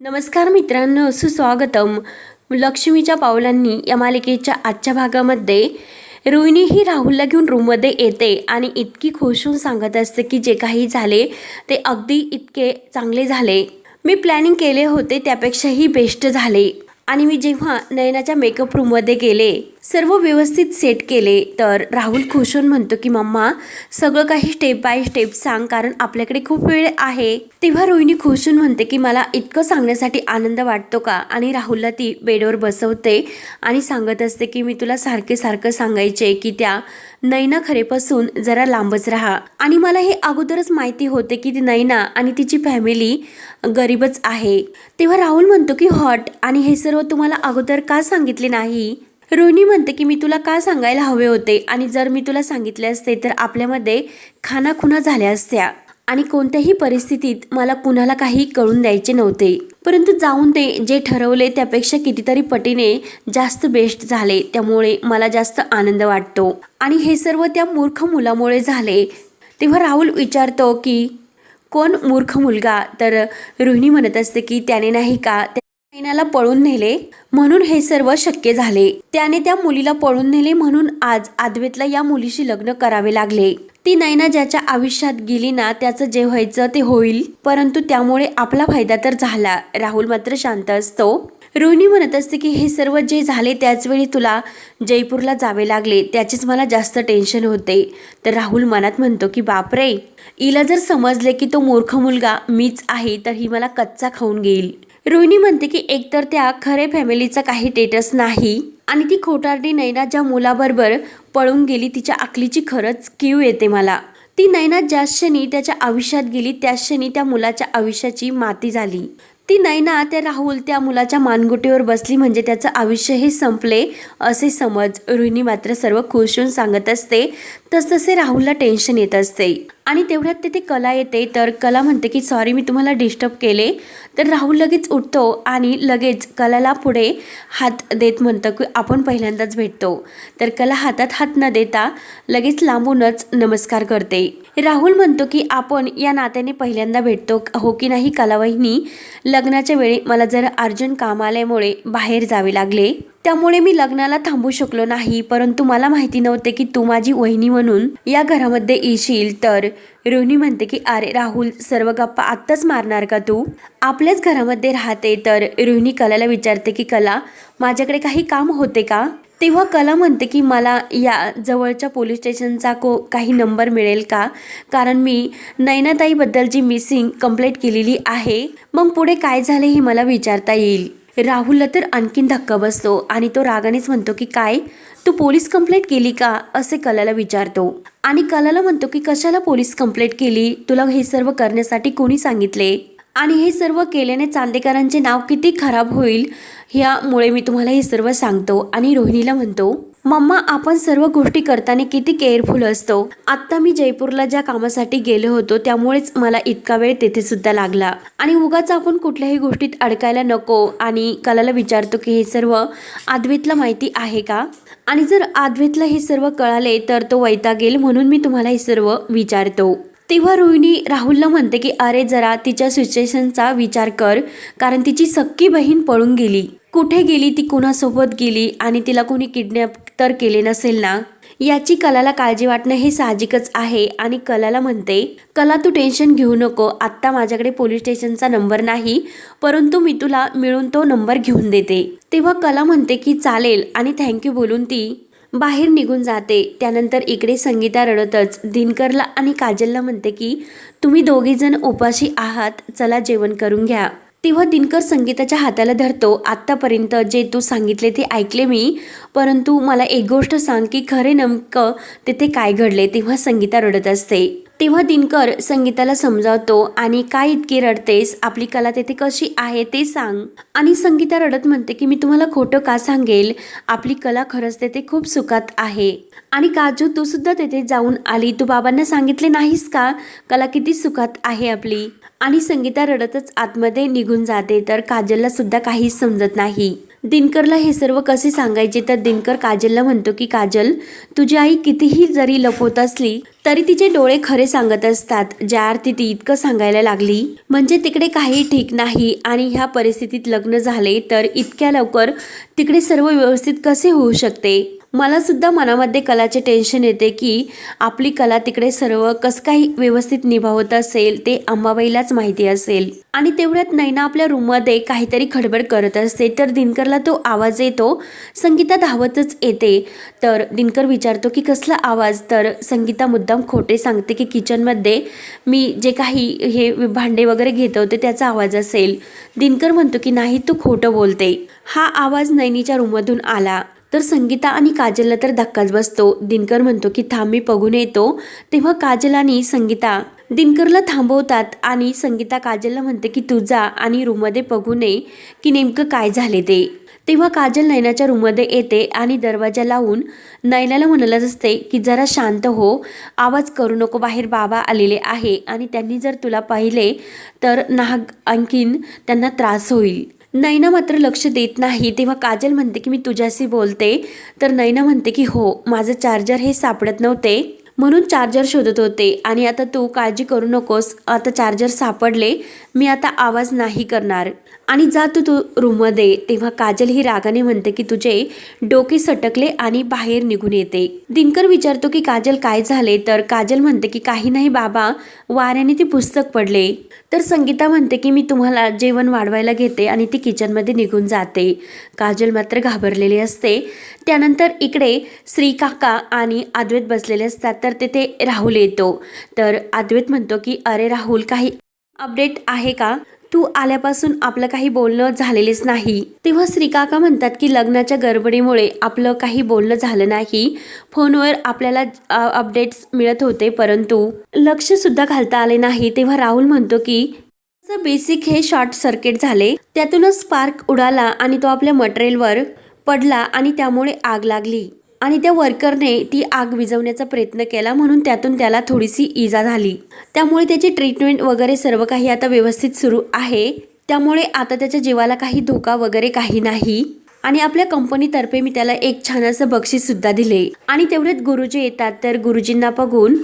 नमस्कार मित्रांनो सुस्वागतम. लक्ष्मीच्या पावलांनी या मालिकेच्या आजच्या भागामध्ये रोहिणी ही राहुलला घेऊन रूममध्ये येते आणि इतकी खुश होऊन सांगत असते की जे काही झाले ते अगदी इतके चांगले झाले. मी प्लॅनिंग केले होते त्यापेक्षाही बेस्ट झाले आणि मी जेव्हा नयनाच्या मेकअप रूममध्ये गेले सर्व व्यवस्थित सेट केले तर राहुल खुश होऊन म्हणतो की मम्मा सगळं काही स्टेप बाय स्टेप सांग कारण आपल्याकडे खूप वेळ आहे. तेव्हा रोहिणी खुश होऊन म्हणते की मला इतकं सांगण्यासाठी आनंद वाटतो का? आणि राहुलला ती बेडवर बसवते आणि सांगत असते की मी तुला सारखे सारखं सांगायचे की त्या नैना खरेपासून जरा लांबच राहा. आणि मला हे अगोदरच माहिती होते की ती नैना आणि तिची फॅमिली गरीबच आहे. तेव्हा राहुल म्हणतो की हॉट आणि हे सर्व तुम्हाला अगोदर का सांगितले नाही? रोहिणी म्हणते की मी तुला का सांगायला हवे होते? आणि जर मी तुला सांगितले असते तर आपल्यामध्ये खानाखुना झाल्या असत्या. आणि कोणत्याही परिस्थितीत मला कुणाला काही कळून द्यायचे नव्हते. परंतु जाऊन ते जे ठरवले त्यापेक्षा कितीतरी पटीने जास्त बेस्ट झाले. त्यामुळे मला जास्त आनंद वाटतो. आणि हे सर्व त्या मूर्ख मुलामुळे झाले. तेव्हा राहुल विचारतो की कोण मूर्ख मुलगा? तर रोहिणी म्हणत असते की त्याने नाही का त्या पळून नेले म्हणून हे सर्व शक्य झाले. त्याने त्या मुलीला पळून नेले म्हणून आज आदवेतला या मुलीशी लग्न करावे लागले. ती नैना ज्याच्या आयुष्यात गेली ना त्याचं जे व्हायचं ते होईल. परंतु त्यामुळे आपला फायदा तर झाला. राहुल मात्र शांत असतो. रोहिणी म्हणत असते की हे सर्व जे झाले त्याचवेळी तुला जयपूरला जावे लागले. त्याचेच मला जास्त टेन्शन होते. तर राहुल मनात म्हणतो की बापरे! हिला जर समजले की तो मूर्ख मुलगा मीच आहे तर ही मला कच्चा खाऊन घेईल. रोहिणी म्हणते की एकतर त्या खरे फॅमिलीचा काही टेटस नाही. आणि ती खोटारडी नैना ज्या मुलाबरोबर पळून गेली तिच्या अकलीची खरंच कीव येते मला. ती नैना ज्या क्षणी त्याच्या आयुष्यात गेली त्याच क्षणी त्या मुलाच्या आयुष्याची माती झाली. ती नैना त्या राहुल त्या मुलाच्या मानगुटीवर बसली म्हणजे त्याचं आयुष्यही संपले असे समज. रोहिणी मात्र सर्व खुश होऊन सांगत असते तसतसे राहुलला टेन्शन येत असते. आणि तेवढ्यात तिथे कला येते तर कला म्हणते की सॉरी मी तुम्हाला डिस्टर्ब केले. तर राहुल लगेच उठतो आणि लगेच कलाला पुढे हात देत म्हणतं की आपण पहिल्यांदाच भेटतो. तर कला हातात हात न देता लगेच लांबूनच नमस्कार करते. राहुल म्हणतो की आपण या नात्याने पहिल्यांदा भेटतो हो की नाही कलावहिनी? लग्नाच्या वेळी मला जर अर्जंट काम आल्यामुळे बाहेर जावे लागले त्यामुळे मी लग्नाला थांबू शकलो नाही. परंतु मला माहिती नव्हते की तू माझी वहिनी म्हणून या घरामध्ये येशील. तर रोहिणी म्हणते की अरे राहुल सर्व गप्पा आत्ताच मारणार का तू? आपल्याच घरामध्ये राहते. तर रोहिणी कलाला विचारते की कला माझ्याकडे काही काम होते का? तेव्हा कला म्हणते की मला या जवळच्या पोलीस स्टेशनचा को काही नंबर मिळेल का? कारण मी नैनाताईबद्दलची मिसिंग कंप्लेंट केलेली आहे मग पुढे काय झाले हे मला विचारता येईल. राहुलला तर आणखीन धक्का बसतो आणि तो रागानेच म्हणतो की काय? तू पोलीस कंप्लेंट केली का? असे कलाला विचारतो. आणि कलाला म्हणतो की कशाला पोलीस कंप्लेंट केली? तुला हे सर्व करण्यासाठी कोणी सांगितले? आणि हे सर्व केल्याने चांदेकरांचे नाव किती खराब होईल ह्यामुळे मी तुम्हाला हे सर्व सांगतो आणि रोहिणीला म्हणतो मम्मा आपण सर्व गोष्टी करताना किती केअरफुल असतो. आत्ता मी जयपूरला ज्या कामासाठी गेलो होतो त्यामुळेच मला इतका वेळ तेथे सुद्धा लागला. आणि उगाच आपण कुठल्याही गोष्टीत अडकायला नको आणि कलाला विचारतो की हे सर्व आद्वेतला माहिती आहे का? आणि जर आद्वेतला हे सर्व कळाले तर तो वैतागेल म्हणून मी तुम्हाला हे सर्व विचारतो. तेव्हा रोहिणी राहुलला म्हणते की अरे जरा तिच्या सिच्युएशनचा विचार कर कारण तिची सक्की बहीण पळून गेली. कुठे गेली ती? कुणासोबत गेली? आणि तिला कोणी किडनॅप तर केले नसेल ना? याची कलाला काळजी वाटणं हे साहजिकच आहे. आणि कलाला म्हणते कला तू टेन्शन घेऊ नको. आत्ता माझ्याकडे पोलीस स्टेशनचा नंबर नाही परंतु मी तुला मिळून तो नंबर घेऊन देते. तेव्हा कला म्हणते की चालेल. आणि थँक्यू बोलून ती बाहेर निघून जाते. त्यानंतर इकडे संगीता रडतच दिनकरला आणि काजलला म्हणते की तुम्ही दोघीजण उपाशी आहात चला जेवण करून घ्या. तेव्हा दिनकर संगीताच्या हाताला धरतो आत्तापर्यंत जे तू सांगितले ते ऐकले मी परंतु मला एक गोष्ट सांग की खरे नेमकं तिथे काय घडले तेव्हा संगीता रडत असते. तेव्हा दिनकर संगीताला समजावतो आणि काय इतकी रडतेस? आपली कला तेथे कशी आहे ते सांग. आणि संगीता रडत म्हणते की मी तुम्हाला खोटं का सांगेल? आपली कला खरंच तेथे खूप सुखात आहे. आणि काजू तू सुद्धा तेथे जाऊन आली? तू बाबांना सांगितले नाहीस का? कला किती सुखात आहे आपली. आणि संगीता रडतच आतमध्ये निघून जाते तर काजलला सुद्धा काहीच समजत नाही. दिनकरला हे सर्व कसे सांगायचे? तर दिनकर काजलला म्हणतो की काजल तुझी आई कितीही जरी लपवत असली तरी तिचे डोळे खरे सांगत असतात. ज्या अर्थी ती इतकं सांगायला लागली म्हणजे तिकडे काही ठीक नाही आणि ह्या परिस्थितीत लग्न झाले तर इतक्या लवकर तिकडे सर्व व्यवस्थित कसे होऊ शकते? मला सुद्धा मनामध्ये कलाचे टेन्शन येते की आपली कला तिकडे सर्व कसं काही व्यवस्थित निभावत असेल ते अंबाबाईलाच माहिती असेल. आणि तेवढ्यात नैना आपल्या रूममध्ये काहीतरी खडबड करत असते तर दिनकरला तो आवाज येतो संगीता धावतच येते. तर दिनकर विचारतो की कसला आवाज? तर संगीता मुद्दाम खोटे सांगते की किचनमध्ये मी जे काही हे भांडे वगैरे घेत होते त्याचा आवाज असेल. दिनकर म्हणतो की नाही तू खोटं बोलते. हा आवाज नैनीच्या रूममधून आला. तर संगीता आणि काजलला तर धक्काच बसतो. दिनकर म्हणतो की थांब मी बघून येतो. तेव्हा काजल आणि संगीता दिनकरला थांबवतात आणि संगीता काजलला म्हणते की तू जा आणि रूममध्ये बघू नये की नेमकं काय झाले ते. तेव्हा काजल नयनाच्या रूममध्ये येते आणि दरवाजा लावून नयनाला म्हणलंच असते की जरा शांत हो. आवाज करू नको. बाहेर बाबा आलेले आहे आणि त्यांनी जर तुला पाहिले तर नाग आणखीन त्यांना त्रास होईल. नैना मात्र लक्ष देत नाही. तेव्हा काजल म्हणते की मी तुझ्याशी बोलते. तर नैना म्हणते की हो माझं चार्जर हे सापडत नव्हते. म्हणून चार्जर शोधत होते. आणि आता तू काळजी करू नकोस. आता चार्जर सापडले. मी आता आवाज नाही करणार. आणि जा तू तू रूममध्ये तेव्हा काजल ही रागाने म्हणते की तुझे डोके सटकले आणि बाहेर निघून येते. दिनकर विचारतो की काजल काय झाले? तर काजल म्हणते की काही नाही बाबा वाऱ्याने ती पुस्तक पडले. तर संगीता म्हणते की मी तुम्हाला जेवण वाढवायला घेते आणि ती किचनमध्ये निघून जाते. काजल मात्र घाबरलेली असते. त्यानंतर इकडे श्रीकाका आणि अद्वैत बसलेले असतात तर तेथे राहुल येतो. तर अद्वैत म्हणतो की अरे राहुल काही अपडेट आहे का? तू आल्यापासून आपलं काही बोलणं झालेलेच नाही. तेव्हा श्रीकाका म्हणतात की लग्नाच्या गडबडीमुळे आपलं काही बोलणं झालं नाही. फोनवर आपल्याला अपडेट्स मिळत होते परंतु लक्ष सुद्धा घालता आले नाही. तेव्हा राहुल म्हणतो की बेसिक हे शॉर्ट सर्किट झाले. त्यातूनच स्पार्क उडाला आणि तो आपल्या मटेरियलवर पडला आणि त्यामुळे आग लागली. आणि त्या वर्करने ती आग विझवण्याचा प्रयत्न केला म्हणून त्यातून त्याला थोडीशी इजा झाली. त्यामुळे त्याची ट्रीटमेंट वगैरे सर्व काही आता व्यवस्थित सुरू आहे. त्यामुळे आता त्याच्या जीवाला काही धोका वगैरे काही नाही. आणि आपल्या कंपनीतर्फे मी त्याला एक छान असं बक्षीस सुद्धा दिले. आणि तेवढ्यात गुरुजी येतात तर गुरुजींना बघून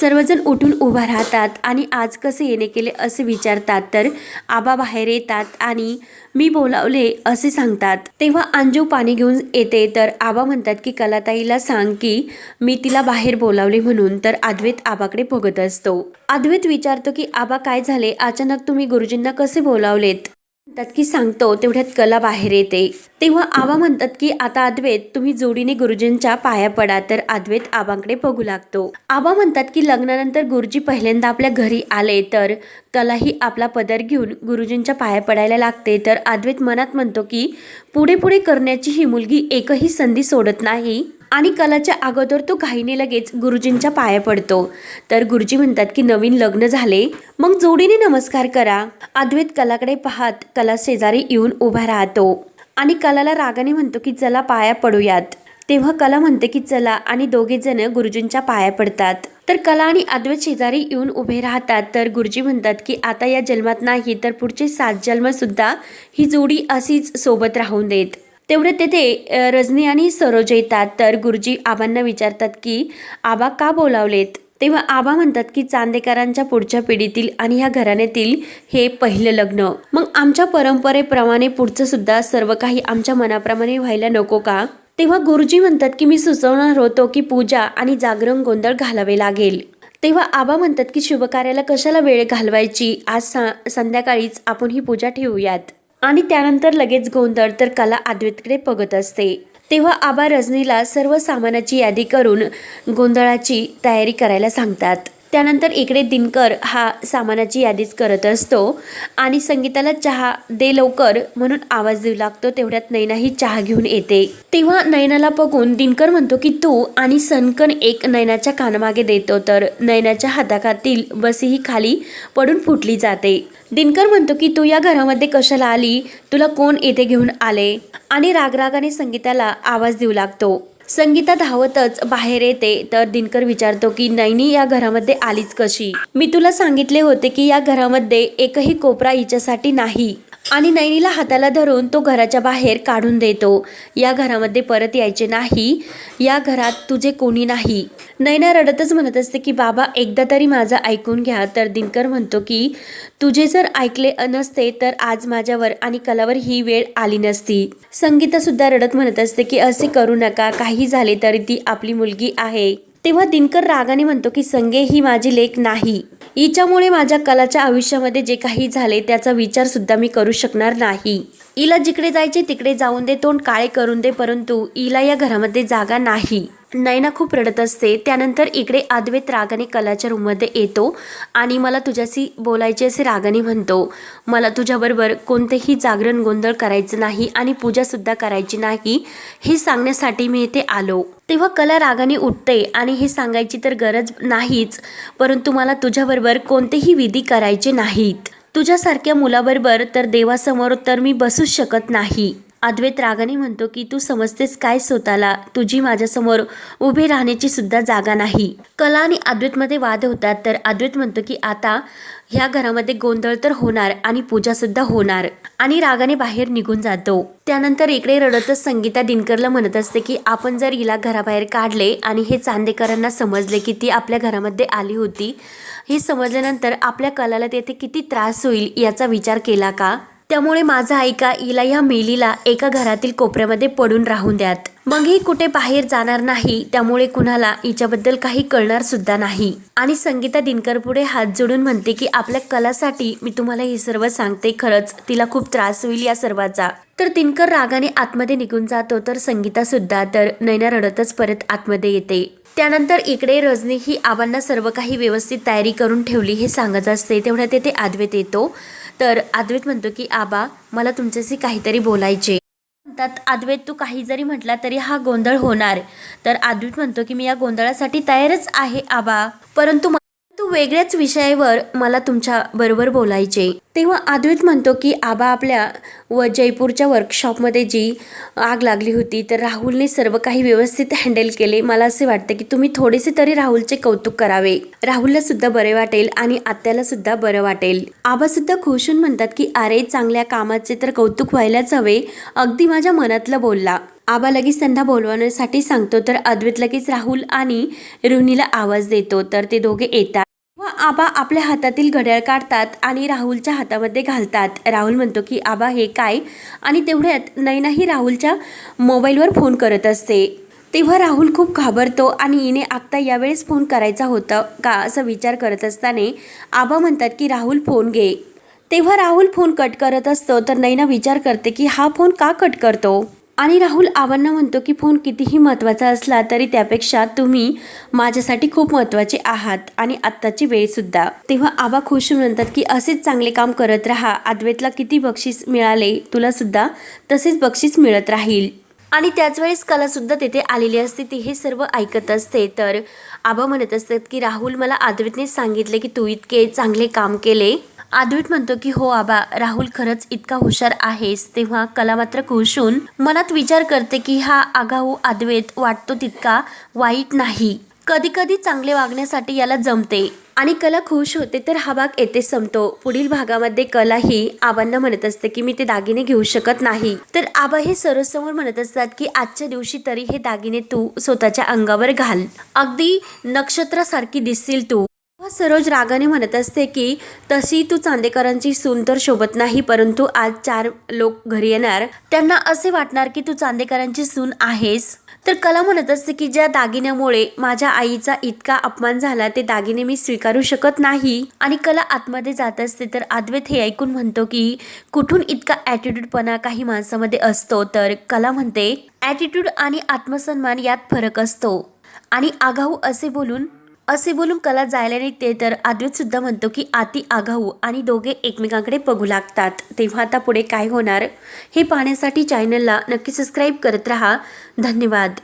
सर्वजण उठून उभा राहतात आणि आज कसे येणे केले असे विचारतात. तर आबा बाहेर येतात आणि मी बोलावले असे सांगतात. तेव्हा अंजू पाणी घेऊन येते तर आबा म्हणतात की कलाताईला सांग की मी तिला बाहेर बोलावले म्हणून. तर अद्वैत आबाकडे बघत असतो. अद्वैत विचारतो की आबा काय झाले? अचानक तुम्ही गुरुजींना कसे बोलावलेत? म्हणतात की सांगतो तेवढ्यात कला बाहेर येते. तेव्हा आबा म्हणतात की आता अद्वैत तुम्ही जोडीने गुरुजींच्या पाया पडा तर अद्वैत आबांकडे बघू लागतो. आबा म्हणतात की लग्नानंतर गुरुजी पहिल्यांदा आपल्या घरी आले तर कलाही आपला पदर घेऊन गुरुजींच्या पाया पडायला लागते. तर अद्वैत मनात म्हणतो की पुढे पुढे करण्याची ही मुलगी एकही संधी सोडत नाही. आणि कलाच्या अगोदर तो घाईने लगेच गुरुजींच्या पाया पडतो. तर गुरुजी म्हणतात की नवीन लग्न झाले मग जोडीने नमस्कार करा. अद्वैत कलाकडे पाहत कला शेजारी येऊन उभा राहतो. आणि कलाला रागाने म्हणतो की चला पाया पडूयात. तेव्हा कला म्हणते की चला. आणि दोघे जण गुरुजींच्या पाया पडतात. तर कला आणि अद्वैत शेजारी येऊन उभे राहतात. तर गुरुजी म्हणतात की आता या जन्मात नाही तर पुढचे सात जन्म सुद्धा ही जोडी अशीच सोबत राहून देत. तेवढे तेथे रजनी आणि सरोज येतात. तर गुरुजी आबांना विचारतात की आबा का बोलावलेत? तेव्हा आबा म्हणतात की चांदेकरांच्या पुढच्या पिढीतील आणि ह्या घराण्यातील हे पहिलं लग्न. मग आमच्या परंपरेप्रमाणे पुढचं सुद्धा सर्व काही आमच्या मनाप्रमाणे व्हायला नको का? तेव्हा गुरुजी म्हणतात की मी सुचवणार होतो की पूजा आणि जागरण गोंधळ घालावे लागेल. तेव्हा आबा म्हणतात की शुभकार्याला कशाला वेळ घालवायची? आज सा संध्याकाळीच आपण ही पूजा ठेवूयात. आणि त्यानंतर लगेच गोंधळ तर कला आद्वेतकडे बघत असते. तेव्हा आबा रजनीला सर्व सामानाची यादी करून गोंधळाची तयारी करायला सांगतात. त्यानंतर इकडे दिनकर हा सामानाची यादीच करत असतो. आणि संगीताला चहा दे लवकर म्हणून आवाज देऊ लागतो. तेवढ्यात नैनाही चहा घेऊन येते. तेव्हा नैनाला बघून दिनकर म्हणतो की तू आणि सनकन एक नैनाच्या कानामागे देतो. तर नैनाच्या हाताखातील बसीही खाली पडून फुटली जाते. दिनकर म्हणतो की तू या घरामध्ये कशाला आली? तुला कोण येथे घेऊन आले? आणि रागरागाने संगीताला आवाज देऊ लागतो. संगीता धावतच बाहेर येते. तर दिनकर विचारतो की नैनी या घरामध्ये आलीच कशी? मी तुला सांगितले होते की या घरामध्ये एकही कोपरा हिच्यासाठी नाही. आणि नैनीला हाताला धरून तो घराच्या बाहेर काढून देतो. या घरामध्ये परत यायचे नाही. या घरात तुझे कोणी नाही. नैना रडतच म्हणत असते की बाबा एकदा तरी माझं ऐकून घ्या. तर दिनकर म्हणतो की तुझे जर ऐकले नसते तर आज माझ्यावर आणि कलावर ही वेळ आली नसती. संगीतासुद्धा रडत म्हणत असते की असे करू नका. काही झाले तरी ती आपली मुलगी आहे. तेव्हा दिनकर रागाने म्हणतो की संगे ही माझी लेख नाही. हिच्यामुळे माझ्या कलाच्या आयुष्यामध्ये जे काही झाले त्याचा विचार सुद्धा मी करू शकणार नाही. इला जिकडे जायचे तिकडे जाऊन दे तोंड काळे करून दे परंतु इला या घरामध्ये जागा नाही. नैना खूप रडत असते. त्यानंतर इकडे अद्वैत रागाने कलाच्या रूममध्ये येतो आणि मला तुझ्याशी बोलायचे असे रागाने म्हणतो. मला तुझ्याबरोबर कोणतेही जागरण गोंधळ करायचं नाही आणि पूजासुद्धा करायची नाही हे सांगण्यासाठी मी इथे आलो. तेव्हा कला रागाने उठते आणि हे सांगायची तर गरज नाहीच परंतु मला तुझ्याबरोबर कोणतेही विधी करायचे नाहीत. तुझ्यासारख्या मुलाबरोबर तर देवासमोर तर मी बसूच शकत नाही. अद्वैत रागाने म्हणतो की तू समजतेस काय स्वतःला? तुझी माझ्यासमोर उभी राहण्याची सुद्धा जागा नाही. कला आणि अद्वैतमध्ये वाद होतात तर अद्वैत म्हणतो की आता ह्या घरामध्ये गोंधळ तर होणार आणि पूजा सुद्धा होणार. आणि रागाने बाहेर निघून जातो. त्यानंतर इकडे रडतच संगीता दिनकरला म्हणत असते की आपण जर हिला घराबाहेर काढले आणि हे चांदेकरांना समजले की ती आपल्या घरामध्ये आली होती हे समजल्यानंतर आपल्या कलाला तेथे किती त्रास होईल याचा विचार केला का? त्यामुळे माझा ऐका हिला या मेलीला एका घरातील कोपऱ्यामध्ये पडून राहून द्यात. मग ही कुठे बाहेर जाणार नाही त्यामुळे कुणाला हिच्याबद्दल काही कळणार सुद्धा नाही. आणि संगीता दिनकर पुढे हात जोडून म्हणते की आपल्या कलासाठी मी तुम्हाला हे सर्व सांगते खरंच तिला खूप त्रास होईल या सर्वाचा. तर दिनकर रागाने आतमध्ये निघून जातो तर संगीता सुद्धा तर नैना रडतच परत आतमध्ये येते. त्यानंतर इकडे रजनी ही आबांना सर्व काही व्यवस्थित तयारी करून ठेवली हे सांगत असते तेवढ्या तेथे आदवेत येतो. तर अद्वैत म्हणतो की आबा मला तुमच्याशी काहीतरी बोलायचे. म्हणतात अद्वैत तू काही जरी म्हटला तरी हा गोंधळ होणार. तर अद्वैत म्हणतो की मी या गोंधळासाठी तयारच आहे आबा. परंतु म- तू वेगळ्याच विषयावर मला तुमच्या बरोबर बोलायचे. तेव्हा अद्वैत म्हणतो की आबा आपल्या व जयपूरच्या वर्कशॉपमध्ये जी आग लागली होती तर राहुलने सर्व काही व्यवस्थित हँडल केले. मला असे वाटते की तुम्ही थोडेसे तरी राहुलचे कौतुक करावे. राहुलला सुद्धा बरे वाटेल आणि आत्याला सुद्धा बरं वाटेल. आबा सुद्धा खुश होऊन म्हणतात की अरे चांगल्या कामाचे तर कौतुक व्हायलाच हवे. अगदी माझ्या मनातलं बोलला. आबा लगेच त्यांना बोलवण्यासाठी सांगतो तर अद्वैत लगेच राहुल आणि रुनीला आवाज देतो तर ते दोघे येतात. व आबा आपल्या हातातील घड्याळ काढतात आणि राहुलच्या हातामध्ये घालतात. राहुल म्हणतो की आबा हे काय? आणि तेवढ्यात नैनाही राहुलच्या मोबाईलवर फोन करत असते. तेव्हा राहुल खूप घाबरतो आणि हिने आत्ता यावेळेस फोन करायचा होता का? असा विचार करत असताना आबा म्हणतात की राहुल फोन घे. तेव्हा राहुल फोन कट करत असतो तर नैना विचार करते की हा फोन का कट करतो? आणि राहुल आबांना म्हणतो की फोन कितीही महत्त्वाचा असला तरी त्यापेक्षा तुम्ही माझ्यासाठी खूप महत्त्वाचे आहात आणि आत्ताची वेळसुद्धा तेव्हा आबा खुश होऊन म्हणतात की असेच चांगले काम करत राहा. अद्वैतला किती बक्षीस मिळाले तुला सुद्धा तसेच बक्षीस मिळत राहील. आणि त्याच वेळेस कला तेथे आलेली असते. ती हे सर्व ऐकत असते. तर आबा म्हणत असतात की राहुल मला अद्वैतने सांगितले की तू इतके चांगले काम केले. अद्वैत म्हणतो की हो आबा राहुल खरंच इतका हुशार आहेस. तेव्हा कला मात्र खुशून मनात विचार करते की हा आगाऊ अद्वैत वाटतो तितका वाईट नाही. कधी कधी चांगले वागण्यासाठी याला जमते आणि कला खुश होते तर हा भाग येथे संपतो. पुढील भागामध्ये कला ही आबांना म्हणत असते की मी ते दागिने घेऊ शकत नाही. तर आबा हे सर्वसमोर म्हणत असतात की आजच्या दिवशी तरी हे दागिने तू स्वतःच्या अंगावर घाल. अगदी नक्षत्रासारखी दिसशील तू. सरोज रागाने म्हणत असते की तशी तू चांदेकरांची सून तर शोभत नाही परंतु आज चार लोक घरी येणार. त्यांना असे वाटणार की तू चांदेकरांची सून आहेस. तर कला म्हणत असते की ज्या दागिन्यामुळे माझ्या आईचा इतका अपमान झाला ते दागिने मी स्वीकारू शकत नाही. आणि कला आतमध्ये जात असते तर अद्वैत हे ऐकून म्हणतो की कुठून इतका ॲटिट्यूडपणा काही माणसामध्ये असतो? तर कला म्हणते ॲटिट्यूड आणि आत्मसन्मान यात फरक असतो. आणि आगाऊ असे बोलून असे बोलून कला जायला निघते तर सुद्धा म्हणतो की आती आघाऊ आणि दोघे एकमेकांकडे बघू लागतात. तेव्हा आता पुढे काय होणार? हे पाहण्यासाठी चॅनलला नक्की सबस्क्राईब करत राहा. धन्यवाद.